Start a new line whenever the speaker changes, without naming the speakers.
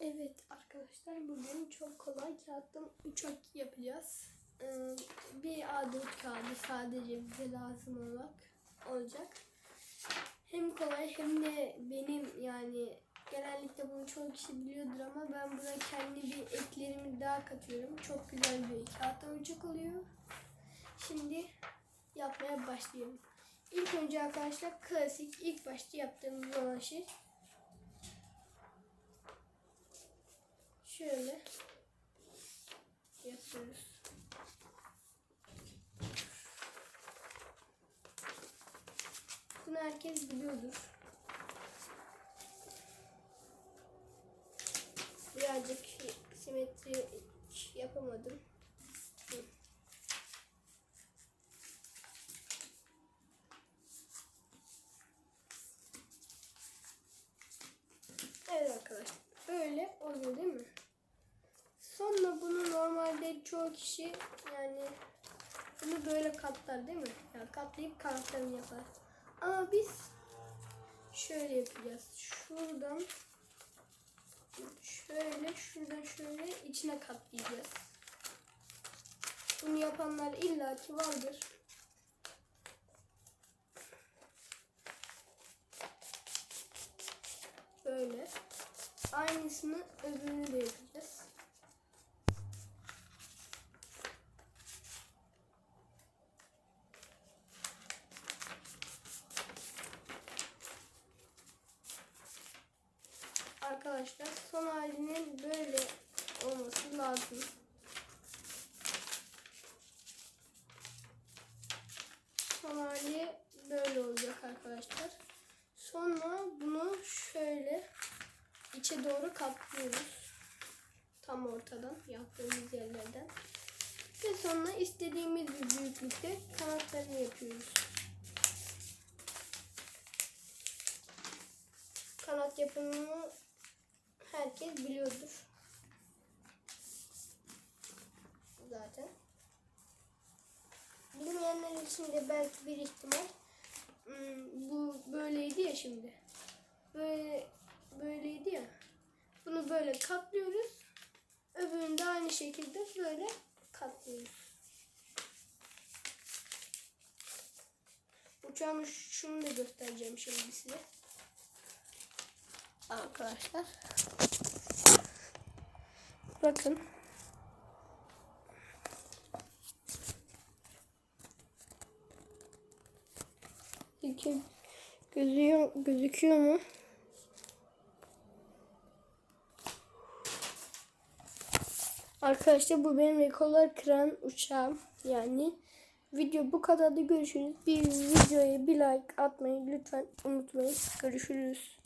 Evet arkadaşlar bugün çok kolay kağıttan uçak yapacağız. Ee, bir A4 kağıdı sadece bize lazım olarak olacak. Hem kolay hem de benim yani genellikle bunu çoğu kişi biliyordur ama ben buna kendi bir eklerimi daha katıyorum. Çok güzel bir kağıttan uçak oluyor. Şimdi yapmaya başlayalım. İlk önce arkadaşlar klasik ilk başta yaptığımız olan şey Şöyle yapıyoruz. Bunu herkes biliyordur. Birazcık simetri yapamadım. Evet arkadaşlar. Böyle oluyor değil mi? Sonra bunu normalde çoğu kişi yani bunu böyle katlar değil mi? Yani katlayıp kanatlarını yapar. Ama biz şöyle yapacağız. Şuradan şöyle şuradan şöyle içine katlayacağız. Bunu yapanlar illaki vardır. Böyle. Aynısını öbürünü de yapacağız. Arkadaşlar son halinin böyle olması lazım. Son hali böyle olacak arkadaşlar. Sonra bunu şöyle içe doğru katlıyoruz. Tam ortadan yaptığımız yerlerden. Ve sonra istediğimiz bir büyüklükte kanatlarını yapıyoruz. Kanat yapımını herkes biliyordur. Zaten. Bilmeyenler için de belki bir ihtimal hmm, bu böyleydi ya şimdi. Böyle böyleydi ya. Bunu böyle katlıyoruz. Öbürünü de aynı şekilde böyle katlıyoruz. Uçağın şunu da göstereceğim şimdi size. Arkadaşlar. Bakın. İki gözüyor, gözüküyor mu? Arkadaşlar bu benim rekorlar kıran uçağım. Yani video bu kadar da görüşürüz. Bir videoya bir like atmayı lütfen unutmayın. Görüşürüz.